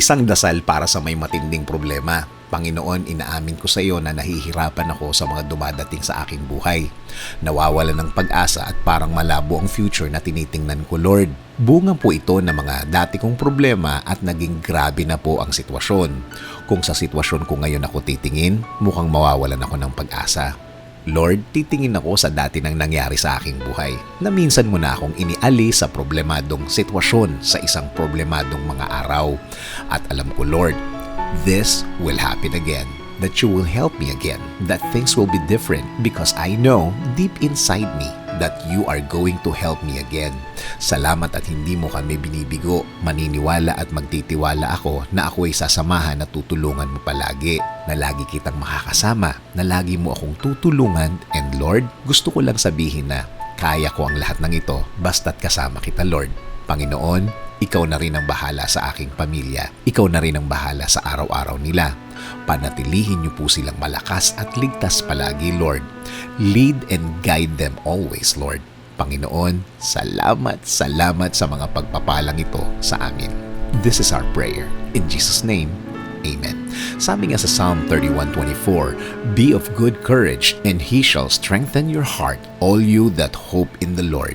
Isang dasal para sa may matinding problema. Panginoon, inaamin ko sa iyo na nahihirapan ako sa mga dumadating sa aking buhay. Nawawala ng pag-asa at parang malabo ang future na tinitingnan ko, Lord. Bunga po ito ng mga dati kong problema at naging grabe na po ang sitwasyon. Kung sa sitwasyon ko ngayon ako titingin, mukhang mawawalan ako ng pag-asa. Lord, titingin ako sa dati nang nangyari sa aking buhay na minsan mo na akong iniali sa problemadong sitwasyon sa isang problemadong mga araw. At alam ko, Lord, this will happen again. That you will help me again. That things will be different because I know deep inside me that you are going to help me again. Salamat at hindi mo kami binibigo. Maniniwala at magtitiwala ako na ako ay sasamahan at tutulungan mo palagi. Na lagi kitang makakasama. Na lagi mo akong tutulungan. And Lord, gusto ko lang sabihin na kaya ko ang lahat ng ito basta't kasama kita Lord. Panginoon, ikaw na rin ang bahala sa aking pamilya. Ikaw na rin ang bahala sa araw-araw nila. Panatilihin niyo po silang malakas at ligtas palagi, Lord. Lead and guide them always, Lord. Panginoon, salamat, salamat sa mga pagpapalang ito sa amin. This is our prayer. In Jesus' name, Amen. Sabi nga sa Psalm 31:24, Be of good courage, and He shall strengthen your heart, all you that hope in the Lord.